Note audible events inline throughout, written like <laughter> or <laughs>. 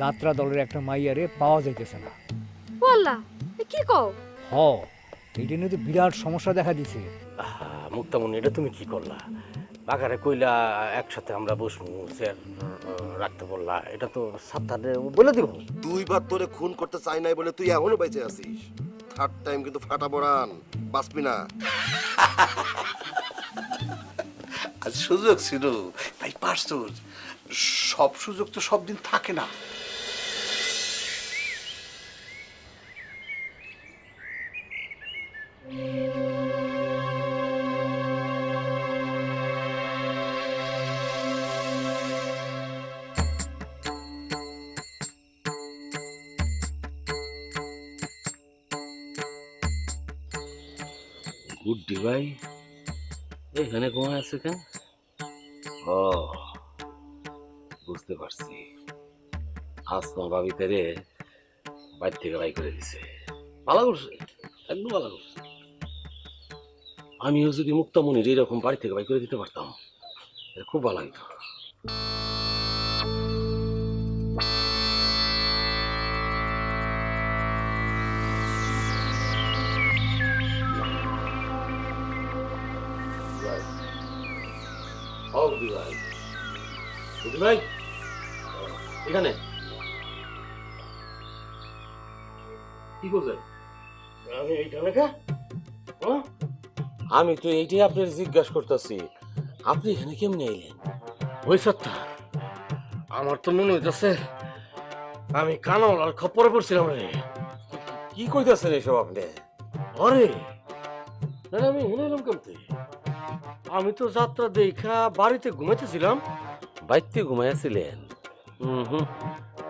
যাত্রা দলের একটা মাইয়ারে পাওয়া যাইতেছে না। বললা কি কও? হ এইটা নিয়ে তো বিরাট সমস্যা দেখা দিছে। আহা, মুক্তামণি এটা তুমি কি করলা? বাগারে কইলা একসাথে আমরা বসবো চেয়ার রাখতে বললা। এটা তো সাপ্তাহে বলে দিব। দুইবার তোরে খুন করতে চাই নাই বলে তুই এখনও বেঁচে আছিস। থার্ড টাইম কিন্তু ফাটা পড়ান বাঁচবি না। আর সুযোগ ছিল। ভাই পারছ সব সুযোগ তো সব দিন থাকে না। গুড্ডি ভাই। এখানে ঘুমায় আছে কেন? ও বুঝতে পারছি। আসমা ভাবি তেরে বাইর থেকে বাই করে দিছে। ভালো করছে? একদম ভালো করছে। আমিও যদি মুক্তামণির এরকম বাড়ি থেকে বাই করে দিতে পারতাম এটা খুব ভালো হইতো। ভাই এখানে। কি করছেন? আমি এইখানে কা? আমি তো এইটাই আপনার জিজ্ঞাসা করতেছি। আপনি এখানে কেমনে এলেন? ওই সত্তা আমার তো মনে হইতেছে আমি কানাওয়ালার খপ্পরে পড়ছিলাম রে। কি কইতাছেন এসব আপনি? আরে না আমি হেনে এলাম কেমতে আমি তো যাত্রা দেখা বাড়িতে ঘুমাইতেছিলাম। বাইতে ঘুমাইয়াছিলেন? হুম হুম।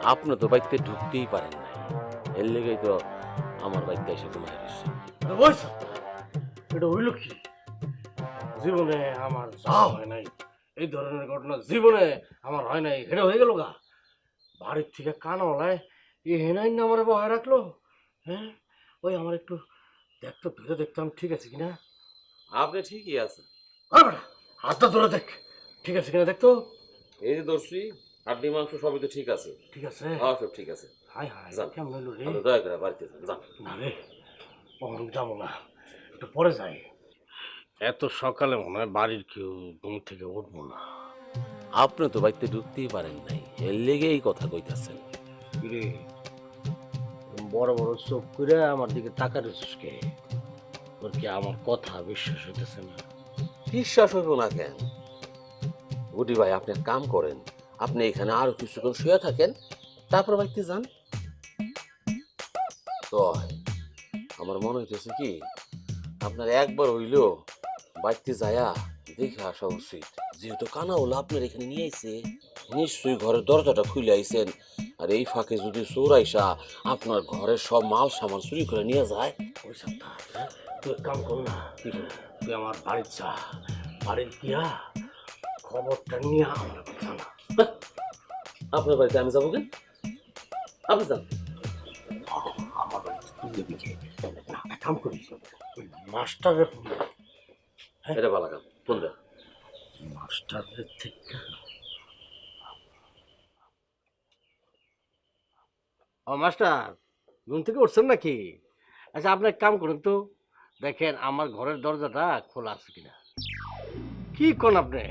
আপনি তো বাইতে ঢুকতেই পারেন নাই। এর লেগেই তো আমার বাইতে এসে ঘুমাই রয়েছে এটা হইল কি? জীবনে আমার যা হয় নাই এই ধরনের ঘটনা জীবনে আমার হয় নাই এটা হয়ে গেল গা। বাড়ির থেকে কানওয়ালায় এ হেনাই না আমার বহায় রাখল হ্যাঁ? ওই আমার একটু দেখতো ধরে দেখতাম ঠিক আছে কিনা? আপনি ঠিকই আছেন। হাতটা ধরে দেখ ঠিক আছে কিনা দেখতো? এই যে দর্শি হাড্ডি মাংস সবই তো ঠিক আছে। ঠিক আছে? হ্যাঁ সব ঠিক আছে। হাই হাই কেমন হইল রে? দয়া করে বাড়িতে যান না রে কখন যাব না। একটু পরে যাই। এত সকালে মনে হয় বাড়ির কেউ ঘুম থেকে উঠবো না। আপনি তো বাড়িতে ঢুকতেই পারেন নাই এর লেগে এই কথা কইতাছেন। বড় বড় চোখ করে আমার দিকে তাকাতেছিস কে? তোর কি আমার কথা বিশ্বাস হইতেছে না? বিশ্বাস হইব না কেন? গুডি ভাই আপনি এক কাম করেন আপনি এখানে আরও কিছুক্ষণ শুয়ে থাকেন তারপর বাড়িতে যান। তো আমার মনে হইতেছে কি আপনার একবার হইলেও বাড়িতে যায়া দেখে আসা উচিত। যেহেতু কানা হলো আপনার এখানে নিয়ে আইছে নিশ্চয়ই ঘরের দরজাটা খুলে আইছেন। আর এই ফাঁকে যদি চোর আইসা আপনার ঘরের সব মাল সামান চুরি করে নিয়ে যায় ওই সপ্তাহ তুই কাম কর না তুই আমার বাড়ির যা বাড়ির গিয়া খবরটা নিয়ে আমার জানা আপনার বাড়িতে আমি যাব কেন আপনি যান। আমার বাড়িতে তুই যাবি না, কাম করিস। মাস্টারের ফোন। এটা ভালো কাম ফোন মাস্টারের থেকে। ও মাস্টার ঘুম থেকে উঠছেন নাকি? আচ্ছা আপনি কাম করুন তো। দেখেন আমার ঘরের দরজাটা খোলা আছে কিনা। কি কোন আপনি?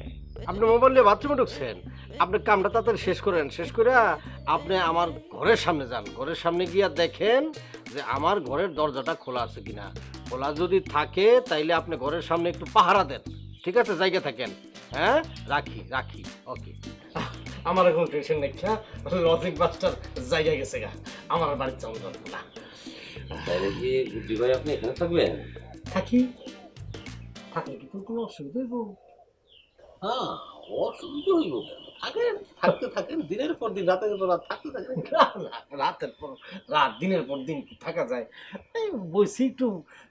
আপনি মোবাইল নিয়ে বাথরুমে ঢুকছেন। আপনি কামটা তাড়াতাড়ি শেষ করেন। শেষ করে আপনি আমার ঘরের সামনে যান। ঘরের সামনে গিয়া দেখেন যে আমার ঘরের দরজাটা খোলা আছে কিনা। খোলা যদি থাকে তাইলে আপনি ঘরের সামনে একটু পাহারা দেন। ঠিক আছে? জায়গা থাকেন। হ্যাঁ? রাখি রাখি। ওকে। আমার এখন টেনশন নেই লজিক বাস্টার জায়গা গেছে গা। আমার বাড়ির যাওয়া না। তাহলে কি গুড্ডি ভাই আপনি এখানে থাকবেন? থাকি। থাকলে কি কোনো অসুবিধা হ্যাঁ অসুবিধা হইব কেন? থাকেন থাকতে থাকেন দিনের পর দিন রাতের পর রাত থাকতে থাকেন। <laughs> না, না, রাতের পর রাত দিনের পর দিন কি থাকা যায়? এই বসি একটু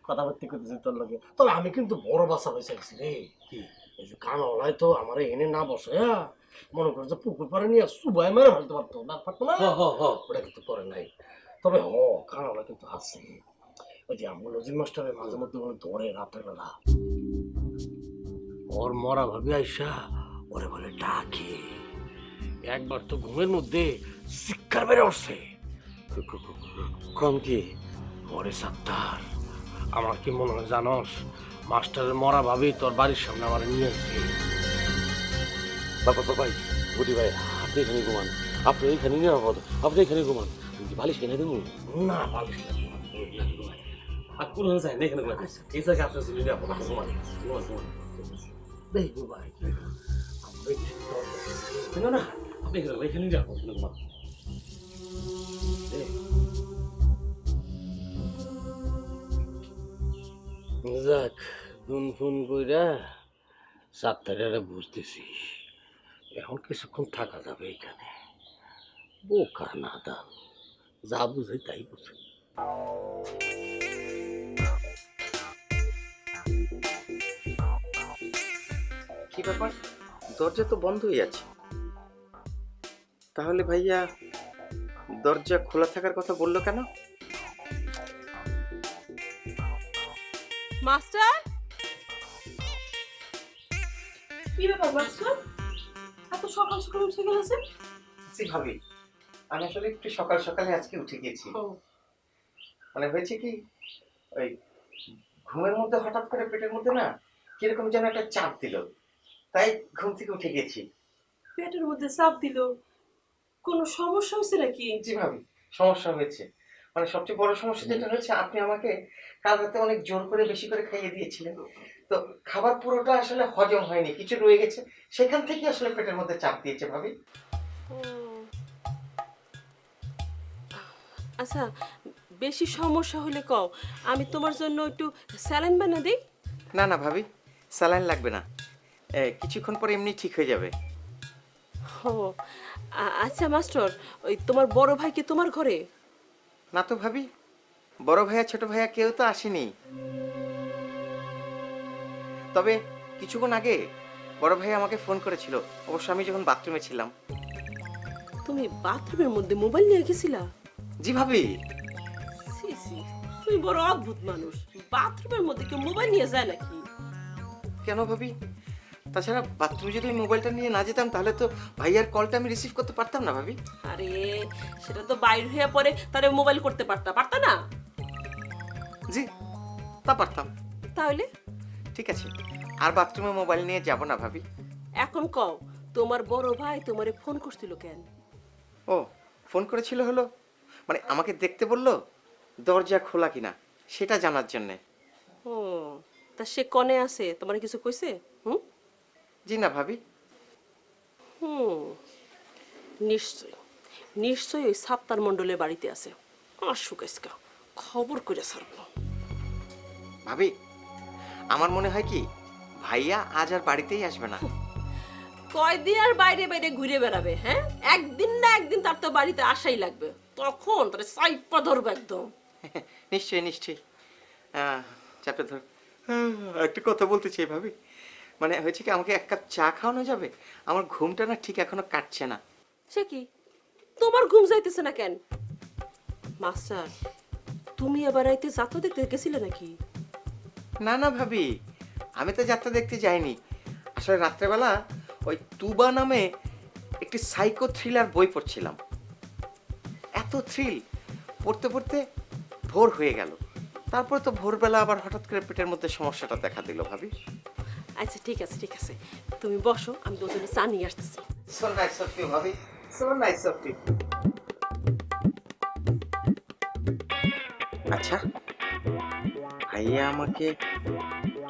কথাবার্তা করতেছি তোর তবে আমি কিন্তু বড় বাসা হয়ে চাইছি রে। কি? এই যে কানওয়ালায় তো আমার এনে না বসে হ্যাঁ? মনে করছে পুকুর পাড়ে নিয়ে সুবাই মেরে ফেলতে পারতো না পারতো না? হ হ হ ওটা কিন্তু করে নাই। তবে হ কানওয়ালা কিন্তু আছে। ওই যে আমার লজিক মাস্টারের মাঝে মধ্যে ধরে রাতের বেলা। ওর মরা ভাবি আইসা ওরে বলে ডাকে একবার তো ঘুমের মধ্যে চিৎকার বেড়ে উঠছে কম কি ওরে সাত্তার আমার কি মনে হয় জানস মাস্টারের মরা ভাবি তোর বাড়ির সামনে আমার নিয়ে এসে বাবা ভাই গুটি ভাই আপনি এখানে ঘুমান আপনি এখানে নিরাপদ আপনি এখানে ঘুমান বালিশ কিনে দেবো না না আর কোনো যায় না এখানে ঘুমান ঠিক আছে আপনার নিরাপদ ঘুমান ঘুমান ঘুমান দেখব ভাই না আপনি এখানে আপনি ঘুমান যাক ফোন ফোন কইরা সাতটারে বুঝতেছি এখন কিছুক্ষণ থাকা যাবে এখানে। বোকা না দান যা বুঝে তাই বুঝে। কি ব্যাপার? দরজা তো বন্ধই আছে। তাহলে ভাইয়া দরজা খোলা থাকার কথা বলল কেন? মাস্টার? কি ব্যাপার মাস্টার? এত সকাল সকাল উঠে গেলেছেন জি ভাবি আমি আসলে একটু সকাল সকালে আজকে উঠে গেছি মানে হয়েছে কি ওই ঘুমের মধ্যে হঠাৎ করে পেটের মধ্যে না কীরকম যেন একটা চাপ দিল। তাই ঘুম থেকে উঠে গেছি। পেটের মধ্যে চাপ দিল। কোনো সমস্যা হয়েছে নাকি? জি ভাবি সমস্যা হয়েছে। মানে সবচেয়ে বড় সমস্যা যেটা হয়েছে আপনি আমাকে কাল রাতে অনেক জোর করে বেশি করে খাইয়ে দিয়েছিলেন। তো খাবার পুরোটা আসলে হজম হয়নি কিছু রয়ে গেছে। সেখান থেকে আসলে পেটের মধ্যে চাপ দিয়েছে ভাবি। আচ্ছা বেশি সমস্যা হলে কও আমি তোমার জন্য একটু স্যালাইন বানা দিই? না না ভাবি স্যালাইন লাগবে না। কিছুক্ষণ পরে এমনি ঠিক হয়ে যাবে। ও আচ্ছা মাস্টার ওই তোমার বড় ভাই কি তোমার ঘরে? না তো ভাবি বড় ভাইয়া ছোট ভাইয়া কেউ তো আসেনি। তবে কিছুক্ষণ আগে বড় ভাই আমাকে ফোন করেছিল অবশ্য আমি যখন বাথরুমে ছিলাম। তুমি বাথরুমের মধ্যে মোবাইল নিয়ে গেছিলা? জি ভাবি। তুমি বড় অদ্ভুত মানুষ। বাথরুমের মধ্যে কেউ মোবাইল নিয়ে যায় নাকি? কেন ভাবি? তাছাড়া বাথরুমে যদি আমি মোবাইলটা নিয়ে না যেতাম তাহলে তো ভাইয়ার কলটা আমি রিসিভ করতে পারতাম না ভাবি। আরে সেটা তো বাইর হয়ে পরে তারে মোবাইল করতে পারতা পারতা না? জি তা পারতাম। তাহলে? ঠিক আছে আর বাথরুমে মোবাইল নিয়ে যাব না ভাবি। এখন কও তোমার বড় ভাই তোমারে ফোন করছিল কেন? ও ফোন করেছিল হলো? মানে আমাকে দেখতে বলল দরজা খোলা কিনা সেটা জানার জন্যে। ও তা সে কনে আছে? তোমার কিছু কইছে? হুম? জি না ভাবি? হুম নিশ্চয় নিশ্চয়ই ওই সাপ্তার মণ্ডলের বাড়িতে আছে। আসুক আজকা খবর করে সারবো ভাবি আমার মনে হয় কি ভাইয়া আজ আর বাড়িতেই আসবে না। কয়দিন আর বাইরে বাইরে ঘুরে বেড়াবে হ্যাঁ? একদিন না একদিন তার তো বাড়িতে আসাই লাগবে। তখন তার সাইপা ধরবে একদম। <laughs> নিশ্চয়ই নিশ্চয়ই। চাপে ধর। একটা কথা বলতে চাই ভাবি। মানে হয়েছে কি আমাকে এক কাপ চা খাওয়ানো যাবে? আমার ঘুমটা না ঠিক এখনও কাটছে না। সে কি? তোমার ঘুম যাইতেছে না কেন? মাস্টার তুমি এবার রাইতে যাত্রা দেখতে গেছিলে নাকি? না না ভাবি আমি তো যাত্রা দেখতে যাইনি। আসলে রাত্রেবেলা ওই তুবা নামে একটি সাইকো থ্রিলার বই পড়ছিলাম। এত থ্রিল পড়তে পড়তে ভোর হয়ে গেল। তারপরে তো ভোরবেলা আবার হঠাৎ করে পেটের মধ্যে সমস্যাটা দেখা দিল ভাবি। আচ্ছা ঠিক আছে ঠিক আছে। তুমি বসো আমি তোর জন্য চা নিয়ে আসতেছি। সো নাইস অফ ইউ ভাবি। সো নাইস অফ ইউ আচ্ছা ভাইয়া আমাকে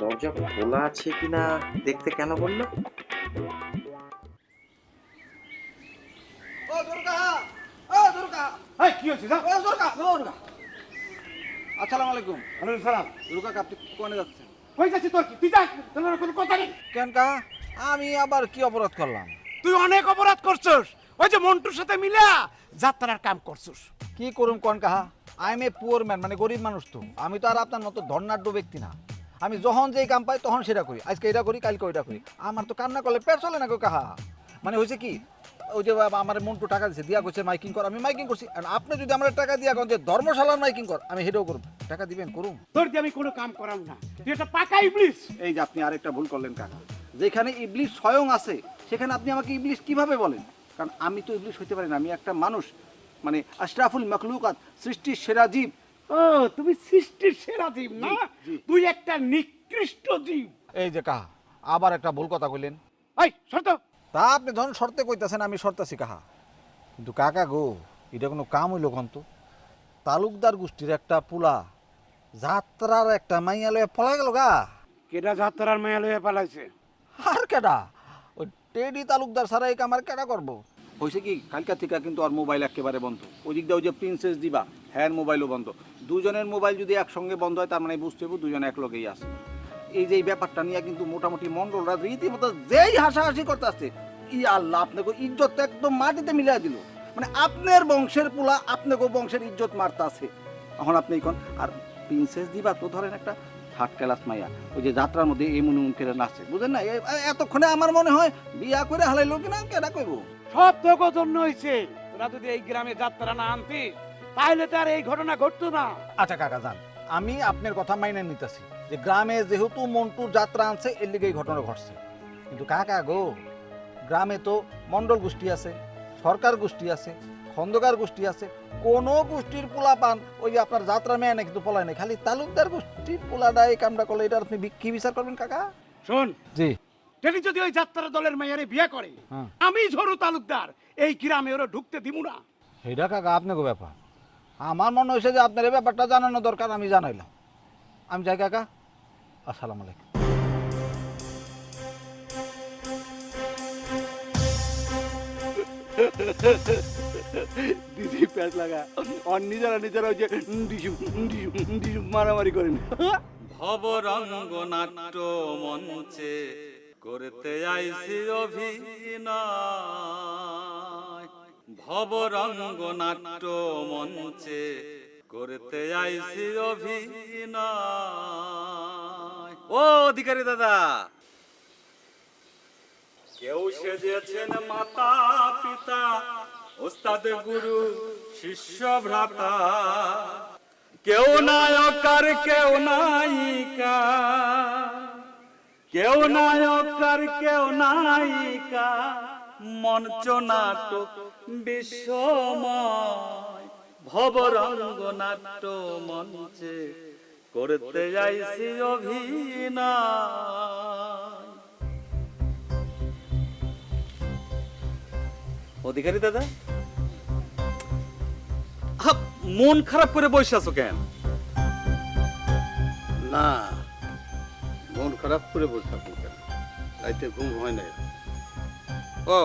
দরজা খোলা আছে কিনা দেখতে কেন বলল? কি হয়েছে আসসালামু আলাইকুম। ওয়ালাইকুম সালাম। দুর্গা আপনি কোনে যাচ্ছেন? যাচ্ছিস তোর কি? তুই যা তোর কোনো কথা নেই। কেন কা? আমি আবার কি অপরাধ করলাম? তুই অনেক অপরাধ করছস। ওই যে মন্টুর সাথে মিলা যাত্রার কাম করছস। কি করুম কোন কাহা I am a poor man মানে গরিব মানুষ তো। আমি তো আর আপনার মতো ধর্নাঢ্য ব্যক্তি না। আমি যখন যেই কাম পাই তখন সেটা করি। আজকে এটা করি কালকে ওইটা করি। আমার তো কান্না করলে পেট চলে না গো কাহা। মানে হয়েছে কি? ওই যে আমার মন্টু টাকা দিছে দিয়া করছে মাইকিং কর আমি মাইকিং করছি। আর আপনি যদি আমার টাকা দিয়া কন যে ধর্মশালার মাইকিং কর আমি হেটাও করব। টাকা দিবেন করুন তোর দিয়ে আমি কোনো কাম করাম না। তুই এটা পাকা ইবলিস এই যে আপনি আরেকটা ভুল করলেন কাকা। যেখানে ইবলিশ স্বয়ং আছে সেখানে আপনি আমাকে ইবলিশ কীভাবে বলেন? কারণ আমি তো ইবলিশ হইতে পারি না আমি একটা মানুষ। মানে আশরাফুল মখলুকাত সৃষ্টির সেরা জীব। ও তুমি সৃষ্টির সেরা জীব না? তুই একটা নিকৃষ্ট জীব। এই যে কাহা আবার একটা ভুল কথা কইলেন। এই শর্ত তা আপনি যখন শর্তে কইতাছেন আমি শর্তাছি কাহা? কিন্তু কাকা গো এটা কোনো কাম হইল কন্ত তালুকদার গোষ্ঠীর একটা পুলা যাত্রার একটা মাইয়া লয়ে পলাই গেল গা। কেডা যাত্রার মাইয়া লয়ে পালাইছে? আর কেডা? ওই টেডি তালুকদার সারা এই কামার কেডা করব? হয়েছে কি কালকা থেকে কিন্তু আর মোবাইল একেবারে বন্ধ। ওই দিক দিয়ে ওই যে প্রিন্সেস দিবা হ্যার মোবাইলও বন্ধ। দুজনের মোবাইল যদি একসঙ্গে বন্ধ হয় তার মানে বুঝতে হবে দুজনে এক লগেই আছে। এই যে এই ব্যাপারটা নিয়ে কিন্তু মোটামুটি মন্ডলরা রীতিমতো যেই হাসাহাসি করতে আসছে ই আল্লাহ আপনাকে ইজ্জত তো একদম মাটিতে মিলিয়ে দিল। মানে আপনার বংশের পোলা আপনাকে বংশের ইজ্জত মারতে আছে এখন আপনি এখন আর প্রিন্সেস দিবা তো ধরেন একটা থার্ড ক্লাস মাইয়া ওই যে যাত্রার মধ্যে এমন এমন করে নাচে বুঝেন না? এতক্ষণে আমার মনে হয় বিয়া করে হালাইলো কিনা কেডা কইব? সব তোকে জন্য হয়েছে তোরা যদি এই গ্রামে যাত্রা না আনতিস তাহলে তো আর এই ঘটনা ঘটতো না। আচ্ছা কাকা যান। আমি আপনার কথা মাইনে নিতেছি। যে গ্রামে যেহেতু মন্টুর যাত্রা আনছে এর লিগে এই ঘটনা ঘটছে। কিন্তু কাকা গো? গ্রামে তো মন্ডল গোষ্ঠী আছে সরকার গোষ্ঠী আছে খন্দকার গোষ্ঠী আছে। কোন গোষ্ঠীর পোলা পান ওই যে আপনার যাত্রা মেয়ে না কিন্তু পলায় নাই খালি তালুকদার গোষ্ঠীর পোলাটা এই কামটা করলে এটা আপনি কি বিচার করবেন কাকা? শোন জি। যদি যদি ওই যাত্রা দলের মেয়ারে বিয়ে করে হ্যাঁ। আমি ঝরু তালুকদার এই গ্রামে ওরা ঢুকতে দিব না। সেটা কাকা আপনাকে ব্যাপার। আমার মনে হয়েছে যে আপনার এই ব্যাপারটা জানানো দরকার আমি জানাইলাম। আমি যাই কাকা। আসসালামু আলাইকুম। দিদি প্যাঁচ লাগা। আর নিজেরা নিজেরা ওই যে ডিসু ডিসু ডিসু মারামারি করেন। ভবরঙ্গ নাট্য মঞ্চে করতে আইসি অভিনয়। ভবরঙ্গ নাট্য মঞ্চে করতে আইসি অভিনয়। ও অধিকারী দাদা। কেউ সেজেছেন মাতা পিতা ওস্তাদ, গুরু, শিষ্য, ভ্রাতা। কেউ নায়ক আর কেউ নায়িকা। কেউ নায়ক আর কেউ নায়িকা। মঞ্চ নাটক বিশ্বময়, ভবরঙ্গ নাট্য মঞ্চে করতে যাইছি অভিনয়। অধিকারী দাদা? মন খারাপ করে বসে আছো কেন? না মন খারাপ করে বসে থাকুন কেন? রাইতে ঘুম হয় না ও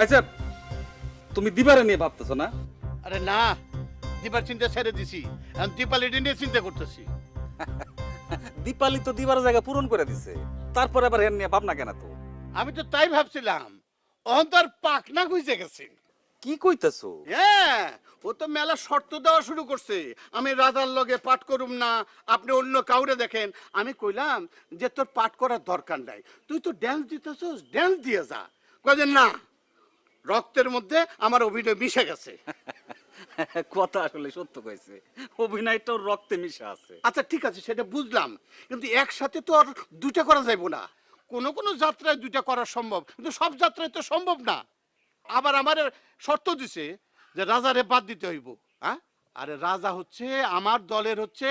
আচ্ছা তুমি দিবারে নিয়ে ভাবতেছো না? আরে না দীপার চিন্তা ছেড়ে দিছি। এখন দীপালিটি নিয়ে চিন্তা করতেছি। <laughs> দীপালি তো দিবার জায়গা পূরণ করে দিছে। তারপরে আবার এর নিয়ে ভাবনা কেন তো আমি তো তাই ভাবছিলাম অহন তার পাকনা খুঁজে গেছে। কি কইতাছো? হ্যাঁ ও তো মেলা শর্ত দেওয়া শুরু করছে। আমি রাজার লগে পাঠ করুম না আপনি অন্য কাউরে দেখেন। আমি কইলাম যে তোর পাঠ করার দরকার নাই। তুই তো ড্যান্স দিতেছস ড্যান্স দিয়ে যা। কয়েন না রক্তের মধ্যে আমার অভিনয় মিশে গেছে। <laughs> কথা আসলে সত্য কইছে। অভিনয়টাও রক্তে মিশা আছে। আচ্ছা ঠিক আছে সেটা বুঝলাম। কিন্তু একসাথে তো আর দুটা করা যাইব না। কোনো কোনো যাত্রায় দুইটা করা সম্ভব কিন্তু সব যাত্রায় তো সম্ভব না। আবার আমার শর্ত দিছে যে রাজারে বাদ দিতে হইব হ্যাঁ? আরে রাজা হচ্ছে আমার দলের হচ্ছে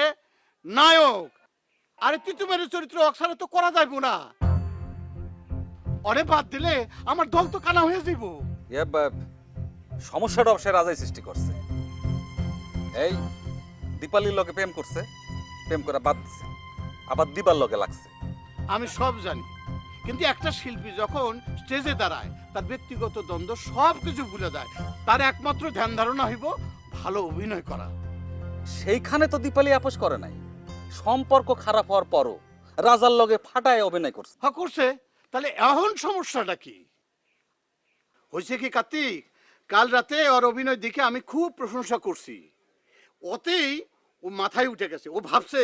নায়ক। আরে তিতুমের চরিত্র অক্সারে তো করা যাইব না। অরে বাদ দিলে আমার দল তো কানা হয়ে যাইব। ইয়ে, সমস্যাটা অবশ্যই রাজাই সৃষ্টি করছে। এই দীপালির লগে প্রেম করছে প্রেম করা বাদ দিছে আবার দিবার লগে লাগছে। আমি সব জানি কিন্তু একটা শিল্পী যখন স্টেজে দাঁড়ায় তার ব্যক্তিগত দ্বন্দ্ব সব কিছু ভুলে দেয় তার একমাত্র ধ্যান ধারণা হইব ভালো অভিনয় করা। সেইখানে তো দীপালি আপোষ করে নাই। সম্পর্ক খারাপ হওয়ার পরও রাজার লগে ফাটায় অভিনয় করছে। হ্যাঁ করছে। তাহলে এখন সমস্যাটা কি? হয়েছে কি কার্তিক? কাল রাতে ওর অভিনয় দেখে আমি খুব প্রশংসা করছি। ওতেই ও মাথায় উঠে গেছে। ও ভাবছে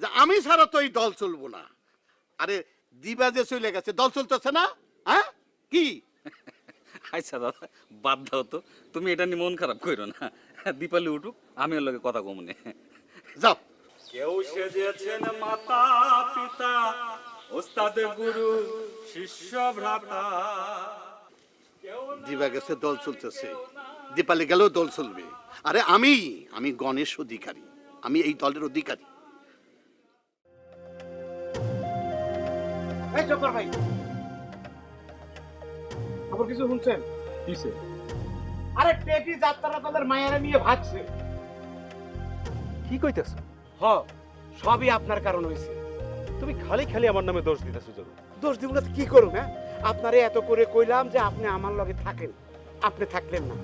যে আমি ছাড়া তো এই দল চলবো না। আরে দিবা যে চলে গেছে দল চলতেছে না? হ্যাঁ? কি? আচ্ছা দাদা বাদ দাও তো। তুমি এটা নিয়ে মন খারাপ করো না। দীপালি উঠুক আমি ওর লগে কথা কমনে যাও। কেউ সেজেছেন মাতা পিতা ওস্তাদ গুরু শিষ্য ভ্রাতা। দিবা গেছে দল চলতেছে। দীপালি গেলেও দল চলবে। আরে আমি আমি গণেশ অধিকারী। আমি এই দলের অধিকারী। এই জব্বার ভাই। খবর কিছু শুনছেন? কিসে আরে টেটি যাত্রা দলের মায়েরা নিয়ে ভাগছে। কি কইতেছ? হ সবই আপনার কারণ হয়েছে তুমি খালি খালি আমার নামে দোষ দিতেছো জরু দোষ দিব না তো কি করুন হ্যাঁ? আপনারে এত করে কইলাম যে আপনি আমার লগে থাকেন। আপনি থাকলেন না।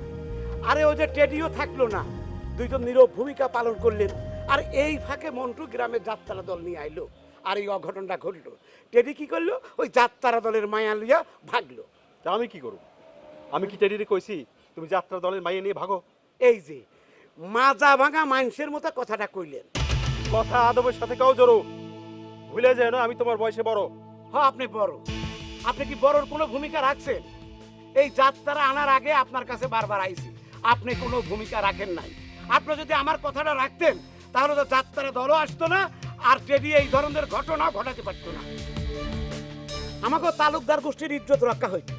আরে ও যে টেডিও থাকল না। দুইজন নীরব ভূমিকা পালন করলেন। আর এই ফাঁকে মন্টু গ্রামের যাত্রা দল নিয়ে আইলো। আর এই অঘটনটা ঘটলো। টেডি কি করল? ওই যাত্রা দলের মায়া লইয়া ভাগলো। তা আমি কি করব? আমি কি টেডিরে কইছি তুমি যাত্রা দলের মাইয়ে নিয়ে ভাগো? এই যে মাজা ভাঙা মানুষের মতো কথাটা কইলেন। কথা আদবের সাথে কাও জরু। ভুলে যায় না আমি তোমার বয়সে বড়। হ আপনি বড়। আপনি কি বড়র কোনো ভূমিকা রাখছেন? এই যাত্রা আনার আগে আপনার কাছে বারবার আইছি। আপনি কোনো ভূমিকা রাখেন নাই। আপনি যদি আমার কথাটা রাখতেন তাহলে তো যাত্রা দলও আসতো না আর টেডি এই ধরনের ঘটনা ঘটাতে পারতো না। আমাকে তালুকদার গোষ্ঠীর ইজ্জত রক্ষা হইত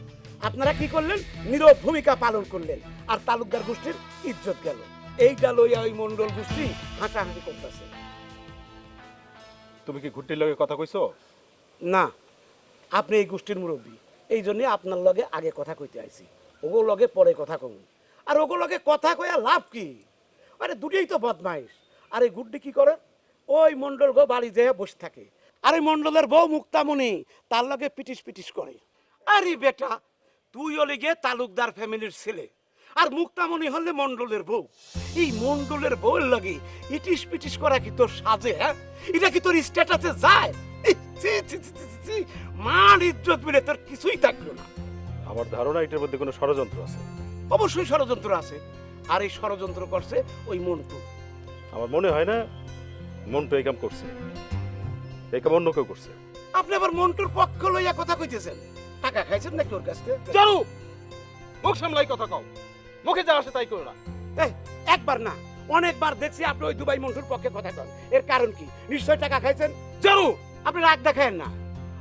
আপনারা কি করলেন? নীরব ভূমিকা পালন করলেন আর তালুকদার গোষ্ঠীর ইজ্জত গেল। এইটা লইয়া ওই মন্ডল গোষ্ঠী হাঁটাহাঁটি করতেছে। তুমি কি ঘুরটির লগে কথা কইছো? না আপনি এই গোষ্ঠীর মুরব্বী। এই জন্যে আপনার লগে আগে কথা কইতে আইছি। ওগো লগে পরে কথা কম। আর ওগো লগে কথা কইয়া লাভ কি? আরে দুটোই তো বদমাইশ। আর এই গুড্ডি কি করে? ওই মন্ডল গো বাড়ি যেয়ে বসে থাকে। আর এই মন্ডলের বউ মুক্তামণি, তার লগে পিটিস পিটিস করে। আরে বেটা, তুই হলে গিয়ে তালুকদার ফ্যামিলির ছেলে। আর মুক্তামণি হলে মন্ডলের বউ। এই মন্ডলের বউয়ের লগে ইটিস পিটিস করা কি তোর সাজে হ্যাঁ? এটা কি তোর স্ট্যাটাসে যায়? মান ইজ্জত মিলে তোর কিছুই থাকল না। আমার ধারণা এটার মধ্যে কোনো ষড়যন্ত্র আছে। অবশ্যই ষড়যন্ত্র আছে। আর এই ষড়যন্ত্র করছে ওই মন্টু। আমার মনে হয় না মনটা এই কাম করছে। এই কাম অন্য কেউ করছে। আপনি আবার মন্টুর পক্ষ লইয়া কথা কইতেছেন। টাকা খাইছেন নাকি ওর কাছ থেকে? জানো! মুখ সামলাই কথা কও। মুখে যা আসে তাই করো না। এই, একবার না অনেকবার দেখছি আপনি ওই দুবাই মন্টুর পক্ষে কথা কন। এর কারণ কি? নিশ্চয় টাকা খাইছেন? জানো! আপনি রাগ দেখায়েন না।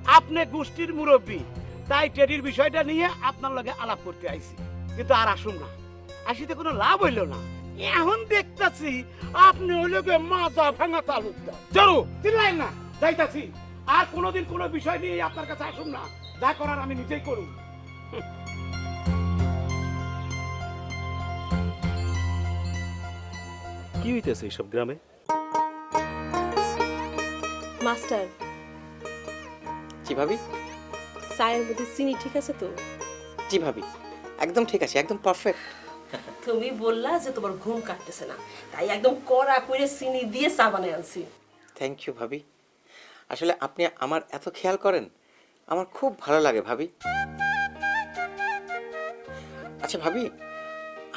আপনি গোষ্ঠীর মুরব্বী। তাই টেডির বিষয়টা নিয়ে আপনার লগে আলাপ করতে আইছি। কিন্তু আর আসুন না। আসিতে কোনো লাভ হইল না। এখন দেখতাছি আপনি হইল গে মাজা ভাঙা তালুকদার। জানো চিল্লাইন না যাইতাছি। আর কোনোদিন কোনো বিষয় নিয়ে আপনার কাছে আসুন না। যা করার আমি নিজেই করুন। কি হইতেছে এইসব গ্রামে? মাস্টার। জি ভাবি? চায়ের মধ্যে চিনি ঠিক আছে তো? জি ভাবি? একদম ঠিক আছে একদম পারফেক্ট তুমি বললা যে তোমার ঘুম কাটতেছে না তাই একদম কড়া করে চিনি দিয়ে চা বানায় আনছি। থ্যাংক ইউ ভাবি। আসলে আপনি আমার এত খেয়াল করেন আমার খুব ভালো লাগে ভাবি। আচ্ছা ভাবি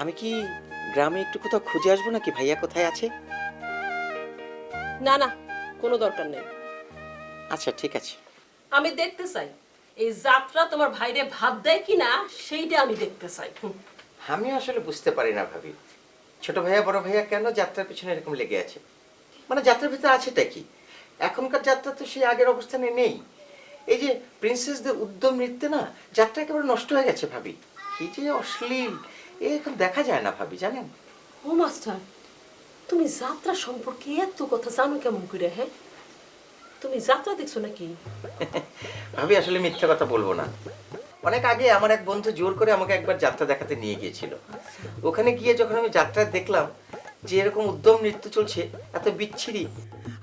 আমি কি গ্রামে একটু কোথাও খুঁজে আসব নাকি? ভাইয়া কোথায় আছে? না না কোনো দরকার নেই। আচ্ছা ঠিক আছে। আমি দেখতে চাই। এই যাত্রা তোমার ভাইরে ভাব দেয় কিনা সেইটা আমি দেখতে চাই। আমি আসলে বুঝতে পারি না ভাবি। ছোট ভাইয়া বড় ভাইয়া কেন যাত্রার পিছনে এরকম লেগে আছে? মানে যাত্রার ভিতরে আছেটা কি? এখনকার যাত্রা তো সেই আগের অবস্থানে নেই। এই যে প্রিন্সেসদের উদ্যম নৃত্যে না যাত্রা একেবারে নষ্ট হয়ে গেছে ভাবি। কি যে অশ্লীল। এ এখন দেখা যায় না ভাবি জানেন? ও মাস্টার তুমি যাত্রা সম্পর্কে এত কথা জানো কেমন করে হ্যাঁ? তুমি যাত্রা দেখছ নাকি? <laughs> ভাবি আসলে মিথ্যা কথা বলব না। অনেক আগে আমার এক বন্ধু জোর করে আমাকে একবার যাত্রা দেখাতে নিয়ে গিয়েছিল। ওখানে গিয়ে যখন আমি যাত্রা দেখলাম যে এরকম উদ্যম নৃত্য চলছে এত বিচ্ছিরি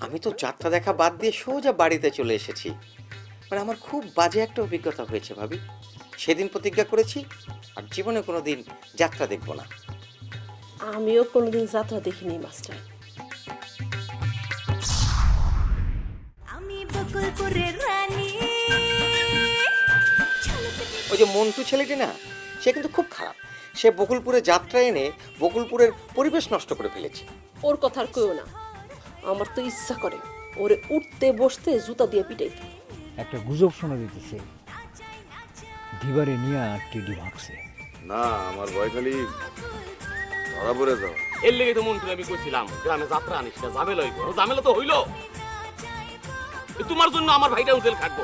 আমি তো যাত্রা দেখা বাদ দিয়ে সোজা বাড়িতে চলে এসেছি। মানে আমার খুব বাজে একটা অভিজ্ঞতা হয়েছে ভাবি। সেদিন প্রতিজ্ঞা করেছি আর জীবনে কোনো দিন যাত্রা দেখব না। আমিও কোনোদিন যাত্রা দেখিনি মাস্টার। বকুলপুরের রানী। ওই যে মন্টু ছেলেটি না সে কিন্তু খুব খারাপ। সে বকুলপুরে যাত্রা এনে বকুলপুরের পরিবেশ নষ্ট করে ফেলেছে। ওর কথা আর কেউ না। আমার তো ইচ্ছা করে ওরে উঠতে বসতে জুতা দিয়ে পিটাইতে। একটা গুজব শোনা দিতেছে দিবারে নিয়ে টিডি ভাগছে। না আমার ভয় খালি। ধরা পড়ে যাও। এর লেগে তো মন্ত্রী আমি কইছিলাম গ্রামে যাত্রা আনিস না ঝামেলা হইব। ঝামেলা তো হইল। তোমার জন্য আমার ভাইটা উজেল খাটবো।